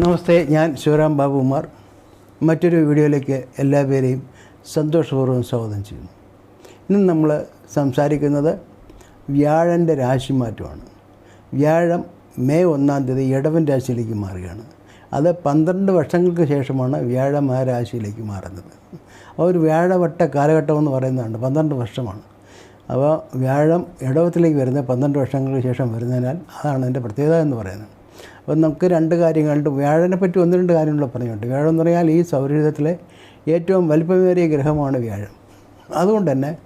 നമസ്തേ ഞാൻ ശിവറാം ബാബുമാർ മറ്റൊരു വീഡിയോയിലേക്ക് എല്ലാ പേരെയും സന്തോഷപൂർവം സ്വാഗതം ചെയ്യുന്നു. ഇന്ന് നമ്മൾ സംസാരിക്കുന്നത് വ്യാഴന്റെ രാശിമാറ്റമാണ് വ്യാഴം മെയ് ഒന്നാം തീയതി ഇടവൻ രാശിയിലേക്ക് മാറുകയാണ്. അത് പന്ത്രണ്ട് വർഷങ്ങൾക്ക് ശേഷമാണ് വ്യാഴം ആ രാശിയിലേക്ക് മാറുന്നത്. ആ ഒരു വ്യാഴവട്ട കാലഘട്ടം എന്ന് പറയുന്നതാണ് പന്ത്രണ്ട് വർഷമാണ്. അപ്പോൾ വ്യാഴം ഇടവത്തിലേക്ക് വരുന്നത് പന്ത്രണ്ട് വർഷങ്ങൾക്ക് ശേഷം വരുന്നതിനാൽ അതാണ് അതിന്റെ പ്രത്യേകത എന്ന് പറയുന്നത്. അപ്പോൾ നമുക്ക് രണ്ട് കാര്യങ്ങളുണ്ട്. വ്യാഴനെ പറ്റി ഒന്ന് രണ്ട് കാര്യങ്ങൾ പറഞ്ഞുണ്ട് വ്യാഴം എന്ന് പറഞ്ഞാൽ ഈ സൗരയുധത്തിലെ ഏറ്റവും വലിപ്പമേറിയ ഗ്രഹമാണ് വ്യാഴം. അതുകൊണ്ട് തന്നെ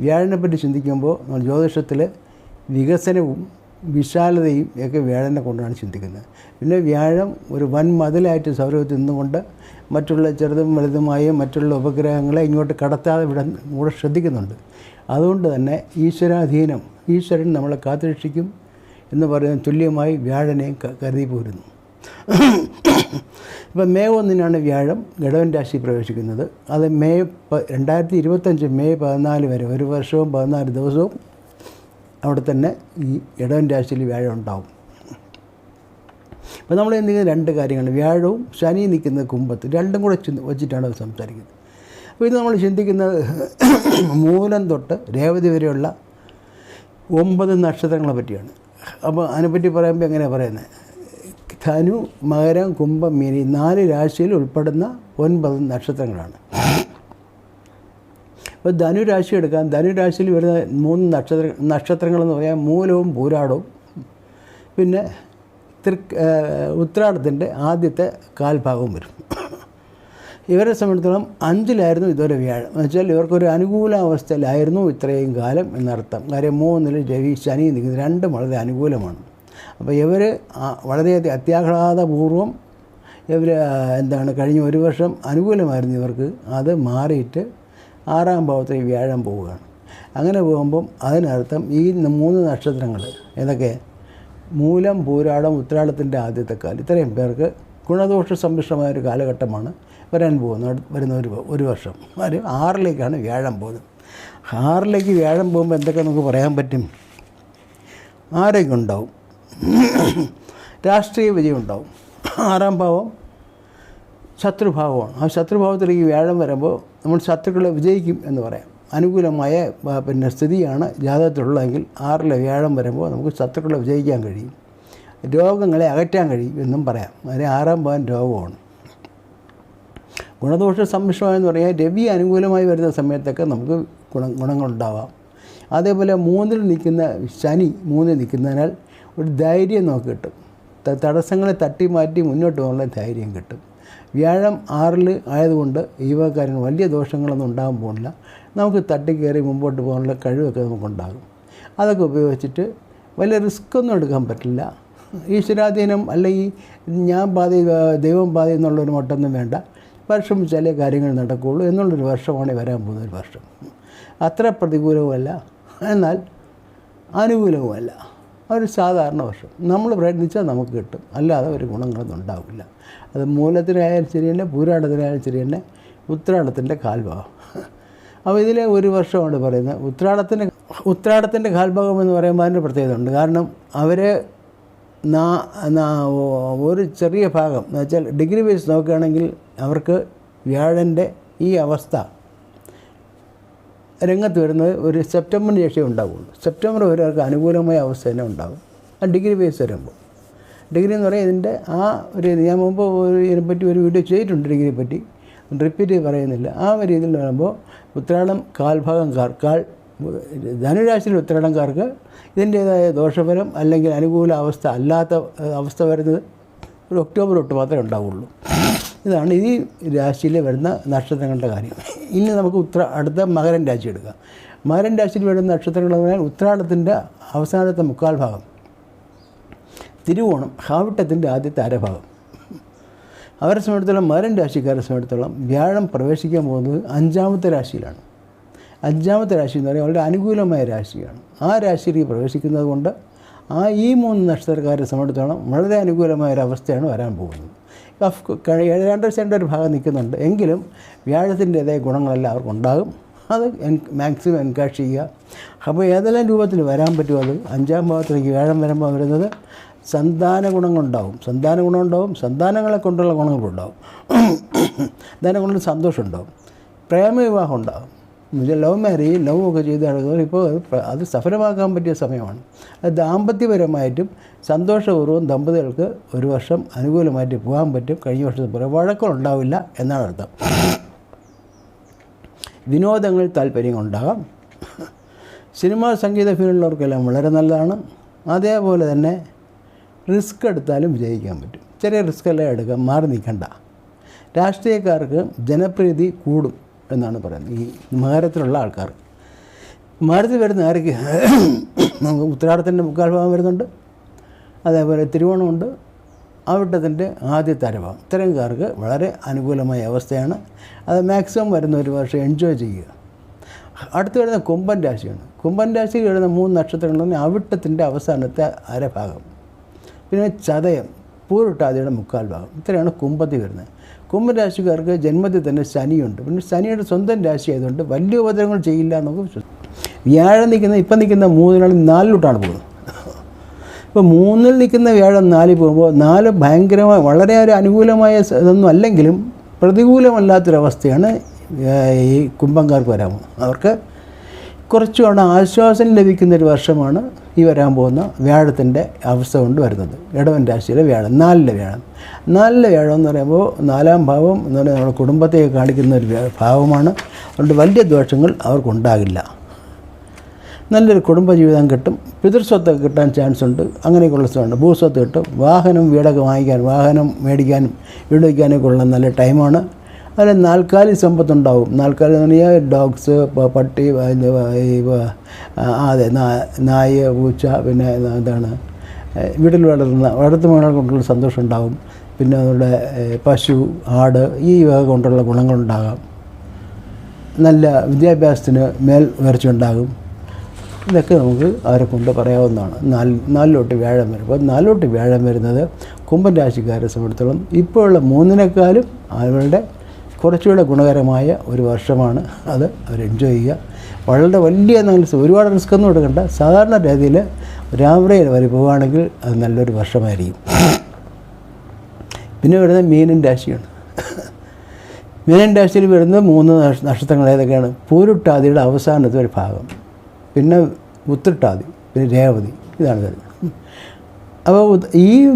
വ്യാഴനെ പറ്റി ചിന്തിക്കുമ്പോൾ നമ്മൾ ജ്യോതിഷത്തിൽ വികസനവും വിശാലതയും ഒക്കെ വ്യാഴനെ കൊണ്ടാണ് ചിന്തിക്കുന്നത്. പിന്നെ വ്യാഴം ഒരു വൻ മതിലായിട്ട് സൗരയൂഥത്തിൽ നിന്നുകൊണ്ട് മറ്റുള്ള ചെറുതും വലുതുമായ മറ്റുള്ള ഉപഗ്രഹങ്ങളെ ഇങ്ങോട്ട് കടത്താതെ വിടാൻ കൂടെ ശ്രദ്ധിക്കുന്നുണ്ട്. അതുകൊണ്ട് തന്നെ ഈശ്വരാധീനം ഈശ്വരൻ നമ്മളെ കാത്തുരക്ഷിക്കും. എന്ന് പറയുന്ന തുല്യമായി വ്യാഴനെ കരുതി പോരുന്നു. ഇപ്പം മെയ് ഒന്നിനാണ് വ്യാഴം ഘടവൻ രാശി പ്രവേശിക്കുന്നത്. അത് മെയ് രണ്ടായിരത്തി ഇരുപത്തഞ്ച് മെയ് പതിനാല് വരെ ഒരു വർഷവും പതിനാല് ദിവസവും അവിടെ തന്നെ ഈ ഇടവൻ രാശിയിൽ വ്യാഴം ഉണ്ടാവും. അപ്പോൾ നമ്മൾ എന്തെങ്കിലും രണ്ട് കാര്യങ്ങൾ വ്യാഴവും ശനി നിൽക്കുന്ന കുംഭത്ത് രണ്ടും കൂടെ വച്ചിട്ടാണ് അത് സംസാരിക്കുന്നത്. അപ്പോൾ ഇത് നമ്മൾ ചിന്തിക്കുന്നത് മൂലം തൊട്ട് രേവതി വരെയുള്ള ഒമ്പത് നക്ഷത്രങ്ങളെ പറ്റിയാണ്. അപ്പോൾ അതിനെപ്പറ്റി പറയുമ്പോൾ എങ്ങനെയാണ് പറയുന്നത്? ധനു മകരം കുംഭം മീനി നാല് രാശിയിൽ ഉൾപ്പെടുന്ന ഒൻപത് നക്ഷത്രങ്ങളാണ്. ഇപ്പോൾ ധനുരാശി എടുക്കാം. ധനുരാശിയിൽ വരുന്ന മൂന്ന് നക്ഷത്ര നക്ഷത്രങ്ങളെന്ന് പറയാം മൂലവും പൂരാടവും പിന്നെ തൃ ഉത്രാടത്തിന്റെ ആദ്യത്തെ കാൽഭാഗവും വരും. ഇവരെ സംബന്ധിച്ചിടത്തോളം അഞ്ചിലായിരുന്നു ഇതുവരെ വ്യാഴം. എന്ന് വെച്ചാൽ ഇവർക്കൊരു അനുകൂലാവസ്ഥയിലായിരുന്നു ഇത്രയും കാലം എന്നർത്ഥം. കാര്യം മൂന്നിൽ രവി ശനി നിൽക്കുന്നത് രണ്ടും വളരെ അനുകൂലമാണ്. അപ്പോൾ ഇവർ വളരെയധികം അത്യാഹ്ലാദപൂർവം ഇവർ എന്താണ് കഴിഞ്ഞ ഒരു വർഷം അനുകൂലമായിരുന്നു ഇവർക്ക്. അത് മാറിയിട്ട് ആറാം ഭാവത്തിൽ വ്യാഴം പോവുകയാണ്. അങ്ങനെ പോകുമ്പം അതിനർത്ഥം ഈ മൂന്ന് നക്ഷത്രങ്ങൾ ഏതൊക്കെ? മൂലം പൂരാടം ഉത്രാടത്തിന്റെ ആദ്യത്തെ കാലം. ഇത്രയും പേർക്ക് ഗുണദോഷ സമ്മിശ്രമായ ഒരു കാലഘട്ടമാണ്. വരാൻ പോകുന്നത് വരുന്ന ഒരു ഒരു വർഷം. ഒരു ആറിലേക്കാണ് വ്യാഴം പോകുന്നത്. ആറിലേക്ക് വ്യാഴം പോകുമ്പോൾ എന്തൊക്കെ നമുക്ക് പറയാൻ പറ്റും? ആരൊക്കെ ഉണ്ടാവും രാഷ്ട്രീയ വിജയം ഉണ്ടാവും ആറാം ഭാവം ശത്രുഭാവമാണ്. ആ ശത്രുഭാവത്തിലേക്ക് വ്യാഴം വരുമ്പോൾ നമ്മൾ ശത്രുക്കളെ വിജയിക്കും എന്ന് പറയാം. അനുകൂലമായ പിന്നെ സ്ഥിതിയാണ് ജാതകത്തിലുള്ളതെങ്കിൽ ആറിലെ വ്യാഴം വരുമ്പോൾ നമുക്ക് ശത്രുക്കളെ വിജയിക്കാൻ കഴിയും. രോഗങ്ങളെ അകറ്റാൻ കഴിയും എന്നും പറയാം. അതിന് ആറാം ഭാവം രോഗമാണ്. ഗുണദോഷ എന്ന് പറഞ്ഞാൽ രവി അനുകൂലമായി വരുന്ന സമയത്തൊക്കെ നമുക്ക് ഗുണ ഗുണങ്ങളുണ്ടാവാം. അതേപോലെ മൂന്നിൽ നിൽക്കുന്ന ശനി മൂന്നിൽ നിൽക്കുന്നതിനാൽ ഒരു ധൈര്യം നമുക്ക് കിട്ടും. തടസ്സങ്ങളെ തട്ടി മാറ്റി മുന്നോട്ട് പോകാനുള്ള ധൈര്യം കിട്ടും. വ്യാഴം ആറിൽ ആയതുകൊണ്ട് ഈ വലിയ ദോഷങ്ങളൊന്നും ഉണ്ടാകാൻ പോകുന്നില്ല. നമുക്ക് തട്ടിക്കയറി മുമ്പോട്ട് പോകാനുള്ള കഴിവൊക്കെ നമുക്കുണ്ടാകും. അതൊക്കെ ഉപയോഗിച്ചിട്ട് വലിയ റിസ്ക് ഒന്നും എടുക്കാൻ പറ്റില്ല. ഈശ്വരാധീനം അല്ലെങ്കിൽ ഞാൻ ബാധി ദൈവം ബാധി എന്നുള്ളൊരു മട്ടൊന്നും വേണ്ട. വർഷം ചില കാര്യങ്ങൾ നടക്കുകയുള്ളൂ എന്നുള്ളൊരു വർഷമാണ് വരാൻ പോകുന്ന ഒരു വർഷം. അത്ര പ്രതികൂലവുമല്ല. എന്നാൽ അനുകൂലവുമല്ല. ഒരു സാധാരണ വർഷം. നമ്മൾ പ്രയത്നിച്ചാൽ നമുക്ക് കിട്ടും. അല്ലാതെ ഒരു ഗുണങ്ങളൊന്നും ഉണ്ടാവില്ല. അത് മൂലത്തിനായാലും ശരി തന്നെ പൂരാടത്തിനായാലും ശരി തന്നെ ഉത്രാടത്തിന്റെ കാൽഭാഗം. അപ്പോൾ ഇതിലെ ഒരു വർഷമാണ് പറയുന്നത്. ഉത്രാടത്തിന്റെ ഉത്രാടത്തിന്റെ കാൽഭാഗം എന്ന് പറയുമ്പോൾ അതിന്റെ പ്രത്യേകത ഉണ്ട് കാരണം ഓ- ഒരു ചെറിയ ഭാഗം. എന്ന് വെച്ചാൽ ഡിഗ്രി വൈസ് നോക്കുകയാണെങ്കിൽ അവർക്ക് വ്യാഴന്റെ ഈ അവസ്ഥ രംഗത്ത് വരുന്നത് ഒരു സെപ്റ്റംബറിന് ശേഷമേ ഉണ്ടാവുള്ളൂ. സെപ്റ്റംബർ വരെ അവർക്ക് അനുകൂലമായ അവസ്ഥ തന്നെ ഉണ്ടാകും. ആ ഡിഗ്രി വൈസ് വരുമ്പോൾ. ഡിഗ്രി എന്ന് പറയുന്നത് ഇതിന്റെ ആ ഒരു ഞാൻ മുമ്പ് ഒരു ഇതിനെപ്പറ്റി ഒരു വീഡിയോ ചെയ്തിട്ടുണ്ട് ഡിഗ്രിയെ പറ്റി. റിപ്പീറ്റ് പറയുന്നില്ല. ആ രീതിയിൽ വരുമ്പോൾ ഉത്രാടം കാൽഭാഗം കാൽ ധനുരാശിയിലെ ഉത്തരടങ്കാർക്ക് ഇതിന്റേതായ ദോഷഫലം അല്ലെങ്കിൽ അനുകൂല അവസ്ഥ അല്ലാത്ത അവസ്ഥ വരുന്നത് ഒരു ഒക്ടോബർ തൊട്ട് മാത്രമേ ഉണ്ടാവുള്ളൂ. ഇതാണ് ഈ രാശിയിൽ വരുന്ന നക്ഷത്രങ്ങളുടെ കാര്യം. ഇനി നമുക്ക് ഉത്ര അടുത്ത മകരൻ രാശി എടുക്കാം. മകരൻ രാശിയിൽ വരുന്ന നക്ഷത്രങ്ങൾ പറഞ്ഞാൽ ഉത്രാടത്തിന്റെ അവസാനത്തെ മുക്കാൽ ഭാഗം. തിരുവോണം ഹാവിട്ടത്തിന്റെ ആദ്യത്തെ അരഭാഗം. അവരെ സംബന്ധിച്ചിടത്തോളം മകരൻ രാശിക്കാരെ സംബന്ധിച്ചിടത്തോളം വ്യാഴം പ്രവേശിക്കാൻ പോകുന്നത് അഞ്ചാമത്തെ രാശിയിലാണ്. അഞ്ചാമത്തെ രാശി എന്ന് പറയുന്നത് വളരെ അനുകൂലമായ രാശിയാണ്. ആ രാശിയിലേക്ക് പ്രവേശിക്കുന്നത് കൊണ്ട് ആ ഈ മൂന്ന് നക്ഷത്രക്കാരെ സംബന്ധിച്ചോളം വളരെ അനുകൂലമായ ഒരു അവസ്ഥയാണ് വരാൻ പോകുന്നത്. ഏതാണ്ട് സെന്റെ ഒരു ഭാഗം നിൽക്കുന്നുണ്ട്. എങ്കിലും വ്യാഴത്തിന്റെതായ ഗുണങ്ങളെല്ലാം അവർക്കുണ്ടാകും. അത് മാക്സിമം എൻകാഷ് ചെയ്യുക. അപ്പോൾ ഏതെല്ലാം രൂപത്തിൽ വരാൻ പറ്റുമോ അത്? അഞ്ചാം ഭാഗത്തിലേക്ക് വ്യാഴം വരുമ്പോൾ വരുന്നത് സന്താന ഗുണങ്ങളുണ്ടാവും. സന്താന ഗുണമുണ്ടാവും. സന്താനങ്ങളെ കൊണ്ടുള്ള ഗുണങ്ങളുണ്ടാവും. സന്താനം സന്തോഷം ഉണ്ടാവും പ്രേമവിവാഹം എന്നുവെച്ചാൽ ലവ് മാരേജ് ലവ് ഒക്കെ ചെയ്ത് നടക്കുന്നവർ ഇപ്പോൾ അത് സഫലമാക്കാൻ പറ്റിയ സമയമാണ്. ദാമ്പത്യപരമായിട്ടും സന്തോഷപൂർവം ദമ്പതികൾക്ക് ഒരു വർഷം അനുകൂലമായിട്ട് പോകാൻ പറ്റും. കഴിഞ്ഞ വർഷത്തെ പോലെ വഴക്കമുണ്ടാവില്ല എന്നാണ് അർത്ഥം. വിനോദങ്ങളിൽ താല്പര്യങ്ങളുണ്ടാകാം സിനിമാ സംഗീത ഫീൽഡിലുള്ളവർക്കെല്ലാം വളരെ നല്ലതാണ്. അതേപോലെ തന്നെ റിസ്ക് എടുത്താലും വിജയിക്കാൻ പറ്റും. ചെറിയ റിസ്ക് എല്ലാം എടുക്കാം മാറി നിൽക്കണ്ട. രാഷ്ട്രീയക്കാർക്ക് ജനപ്രീതി കൂടും. എന്നാണ് പറയുന്നത്. ഈ മകരത്തിലുള്ള ആൾക്കാർ. മകരത്തിൽ വരുന്ന ആർക്ക് നമുക്ക് ഉത്തരാടത്തിന്റെ മുക്കാൽ ഭാഗം വരുന്നുണ്ട്. അതേപോലെ തിരുവോണമുണ്ട്. അവിട്ടത്തിന്റെ ആദ്യത്തെ അരഭാഗം ഇത്തരംകാർക്ക് വളരെ അനുകൂലമായ അവസ്ഥയാണ്. അത് മാക്സിമം വരുന്ന ഒരു വർഷം എൻജോയ് ചെയ്യുക. അടുത്ത് വരുന്ന കുംഭൻ രാശിയാണ്. കുംഭൻ രാശിയിൽ വരുന്ന മൂന്ന് നക്ഷത്രങ്ങളുണ്ടെങ്കിൽ അവിട്ടത്തിന്റെ അവസാനത്തെ അരഭാഗം. പിന്നെ ചതയം പൂരിട്ടാതിയുടെ മുക്കാൽ ഭാഗം ഇത്രയാണ് കുംഭത്തിൽ വരുന്നത്. കുംഭൻ രാശിക്കാർക്ക് ജന്മത്തിൽ തന്നെ ശനിയുണ്ട്. പിന്നെ ശനിയുടെ സ്വന്തം രാശി ആയതുകൊണ്ട് വലിയ ഉപദ്രവങ്ങൾ ചെയ്യില്ല എന്നൊക്കെ വിശ്വസിക്കും വ്യാഴം നിൽക്കുന്ന ഇപ്പം നിൽക്കുന്ന മൂന്നിനാണ് നാലിലോട്ടാണ് പോകുന്നത്. ഇപ്പോൾ മൂന്നിൽ നിൽക്കുന്ന വ്യാഴം നാലിൽ പോകുമ്പോൾ നാല് ഭയങ്കരമായ വളരെ ഒരു അനുകൂലമായ ഇതൊന്നും അല്ലെങ്കിലും പ്രതികൂലമല്ലാത്തൊരവസ്ഥയാണ് ഈ കുംഭംകാർക്ക് വരാമോ അവർക്ക് കുറച്ചുകൂടെ ആശ്വാസം ലഭിക്കുന്ന ഒരു വർഷമാണ് ഈ വരാൻ പോകുന്ന വ്യാഴത്തിന്റെ അവസ്ഥ കൊണ്ട് വരുന്നത്. ഇടവൻ രാശിയിലെ വ്യാഴം നാലിലെ വ്യാഴം. നാലിലെ വ്യാഴം എന്ന് പറയുമ്പോൾ നാലാം ഭാവം എന്ന് പറയുന്നത് നമ്മുടെ കുടുംബത്തെ കാണിക്കുന്ന ഒരു ഭാവമാണ്. അതുകൊണ്ട് വലിയ ദോഷങ്ങൾ അവർക്കുണ്ടാകില്ല. നല്ലൊരു കുടുംബജീവിതം കിട്ടും. പിതൃസ്വത്ത് കിട്ടാൻ ചാൻസ് ഉണ്ട്. അങ്ങനെയൊക്കെയുള്ള സ്ഥലമുണ്ട്. ഭൂസ്വത്ത് കിട്ടും. വാഹനം വീടൊക്കെ വാങ്ങിക്കാൻ വാഹനം മേടിക്കാനും വീട് വയ്ക്കാനൊക്കെ ഉള്ള നല്ല ടൈമാണ് അതിൽ നാൽക്കാലി സമ്പത്തുണ്ടാവും. നാൽക്കാലി എന്ന് പറഞ്ഞാൽ ഡോഗ്സ് പട്ടി അതെ നായ പൂച്ച പിന്നെ എന്താണ് വീട്ടിൽ വളർന്ന വളർത്തു മൃഗങ്ങളെ കൊണ്ടുള്ള സന്തോഷം ഉണ്ടാവും പിന്നെ നമ്മുടെ പശു ആട് ഈ വക കൊണ്ടുള്ള ഗുണങ്ങളുണ്ടാകാം. നല്ല വിദ്യാഭ്യാസത്തിന് മേൽ ഉയർച്ച ഉണ്ടാകും ഇതൊക്കെ നമുക്ക് അവരെ കൊണ്ട് പറയാവുന്നതാണ്. നാല് നാലിലോട്ട് വ്യാഴം വരും. അപ്പോൾ നാലിലോട്ട് വ്യാഴം വരുന്നത് കുംഭൻ രാശിക്കാരെ സംബന്ധിച്ചിടത്തോളം ഇപ്പോഴുള്ള മൂന്നിനേക്കാളും അവരുടെ കുറച്ചുകൂടെ ഗുണകരമായ ഒരു വർഷമാണ് അത് അവർ എൻജോയ് ചെയ്യുക. വളരെ വലിയ എന്തെങ്കിലും ഒരുപാട് റിസ്ക് ഒന്നും എടുക്കണ്ട. സാധാരണ രീതിയിൽ രാവിലെ വരെ പോവുകയാണെങ്കിൽ അത് നല്ലൊരു വർഷമായിരിക്കും. പിന്നെ വരുന്നത് മീനൻ രാശിയാണ്. മീനൻ രാശിയിൽ വരുന്ന മൂന്ന് നക്ഷത്രങ്ങൾ ഏതൊക്കെയാണ്? പൂരുട്ടാതിയുടെ അവസാനത്തെ ഒരു ഭാഗം. പിന്നെ ഉത്രട്ടാതി പിന്നെ രേവതി ഇതാണ് വരുന്നത്. അപ്പോൾ ഈ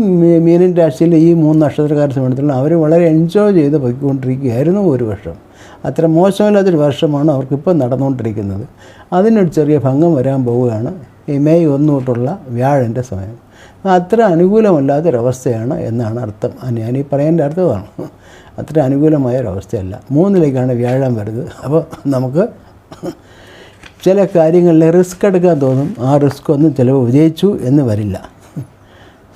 മീനൻ രാശിയിൽ ഈ മൂന്ന് നക്ഷത്രക്കാരെ സംബന്ധിച്ചുള്ള അവർ വളരെ എൻജോയ് ചെയ്ത് പൊയ്ക്കൊണ്ടിരിക്കുകയായിരുന്നു ഒരു വർഷം. അത്ര മോശമില്ലാത്തൊരു വർഷമാണ് അവർക്കിപ്പോൾ നടന്നുകൊണ്ടിരിക്കുന്നത്. അതിനൊരു ചെറിയ ഭംഗം വരാൻ പോവുകയാണ്. ഈ മെയ് ഒന്ന് തൊട്ടുള്ള വ്യാഴന്റെ സമയം. അത്ര അനുകൂലമല്ലാത്തൊരവസ്ഥയാണ് എന്നാണ് അർത്ഥം. ഞാൻ ഈ പറയേണ്ട അർത്ഥമാണ്. അത്ര അനുകൂലമായ ഒരവസ്ഥയല്ല മൂന്നിലേക്കാണ് വ്യാഴം വരുന്നത്. അപ്പോൾ നമുക്ക് ചില കാര്യങ്ങളിൽ റിസ്ക് എടുക്കാൻ തോന്നും. ആ റിസ്ക് ഒന്നും ചിലവ് വിജയിച്ചു എന്ന് വരില്ല.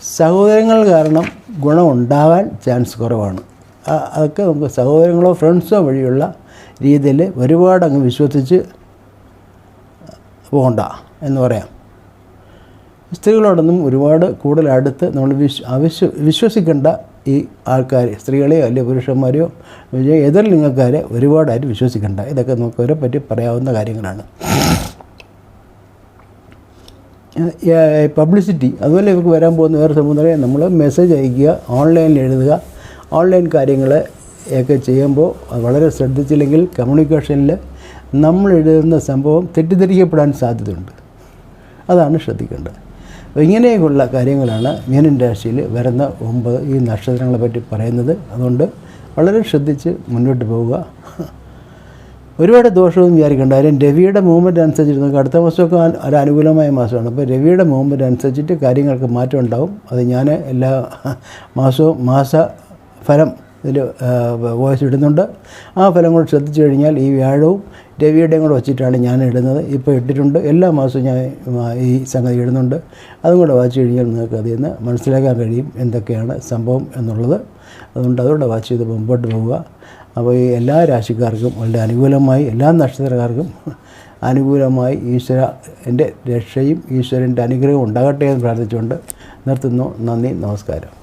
സഹോദരങ്ങൾ കാരണം ഗുണമുണ്ടാവാൻ ചാൻസ് കുറവാണ്. അതൊക്കെ നമുക്ക് സഹോദരങ്ങളോ ഫ്രണ്ട്സോ വഴിയുള്ള രീതിയിൽ ഒരുപാട് അങ്ങ് വിശ്വസിച്ച് പോകണ്ട എന്ന് പറയാം. സ്ത്രീകളോടൊന്നും ഒരുപാട് കൂടുതൽ അടുത്ത് നമ്മൾ വിശ്വ അവിശ്വ വിശ്വസിക്കേണ്ട ഈ ആൾക്കാർ സ്ത്രീകളെയോ അല്ലെങ്കിൽ പുരുഷന്മാരെയോ എതിർ ലിംഗക്കാരെ ഒരുപാടായിട്ട് വിശ്വസിക്കേണ്ട. ഇതൊക്കെ നമുക്ക് അവരെ പറ്റി പറയാവുന്ന കാര്യങ്ങളാണ്. പബ്ലിസിറ്റി അതുപോലെ ഇവർക്ക് വരാൻ പോകുന്ന വേറെ സംബന്ധം നമ്മൾ മെസ്സേജ് അയക്കുക ഓൺലൈനിൽ എഴുതുക. ഓൺലൈൻ കാര്യങ്ങൾ ഒക്കെ ചെയ്യുമ്പോൾ വളരെ ശ്രദ്ധിച്ചില്ലെങ്കിൽ കമ്മ്യൂണിക്കേഷനിൽ നമ്മൾ എഴുതുന്ന സംഭവം തെറ്റിദ്ധരിക്കപ്പെടാൻ സാധ്യതയുണ്ട്. അതാണ് ശ്രദ്ധിക്കേണ്ടത്. അപ്പോൾ ഇങ്ങനെയൊക്കെയുള്ള കാര്യങ്ങളാണ് മീനൻ രാശിയിൽ വരുന്ന ഒമ്പത് ഈ നക്ഷത്രങ്ങളെ പറ്റി പറയുന്നത്. അതുകൊണ്ട് വളരെ ശ്രദ്ധിച്ച് മുന്നോട്ട് പോവുക. ഒരുപാട് ദോഷവും വിചാരിക്കേണ്ട. കാര്യം രവിയുടെ മൂവ്മെന്റ് അനുസരിച്ചിരുന്നു അടുത്ത മാസമൊക്കെ ഒരു അനുകൂലമായ മാസമാണ്. അപ്പോൾ രവിയുടെ മൂവ്മെന്റ് അനുസരിച്ചിട്ട് കാര്യങ്ങൾക്ക് മാറ്റം ഉണ്ടാവും. അത് ഞാൻ എല്ലാ മാസവും മാസ ഫലം ഇതിൽ വോയിസ് ഇടുന്നുണ്ട്. ആ ഫലം കൂടെ ശ്രദ്ധിച്ചു കഴിഞ്ഞാൽ ഈ വ്യാഴവും രവിയുടെയും കൂടെ വച്ചിട്ടാണ് ഞാൻ ഇടുന്നത്. ഇപ്പോൾ ഇട്ടിട്ടുണ്ട്. എല്ലാ മാസവും ഞാൻ ഈ സംഗതി ഇടുന്നുണ്ട്. അതും കൂടെ വായിച്ചു കഴിഞ്ഞാൽ നിങ്ങൾക്ക് അതിൽ നിന്ന് മനസ്സിലാക്കാൻ കഴിയും എന്തൊക്കെയാണ് സംഭവം എന്നുള്ളത്. അതുകൊണ്ട് അതുകൂടെ വാച്ച് ചെയ്ത് മുമ്പോട്ട് പോവുക. അപ്പോൾ ഈ എല്ലാ രാശിക്കാർക്കും വളരെ അനുകൂലമായി എല്ലാ നക്ഷത്രക്കാർക്കും അനുകൂലമായി ഈശ്വര എന്റെ രക്ഷയും ഈശ്വരന്റെ അനുഗ്രഹവും ഉണ്ടാകട്ടെ എന്ന് പ്രാർത്ഥിച്ചുകൊണ്ട് നിർത്തുന്നു. നന്ദി നമസ്കാരം.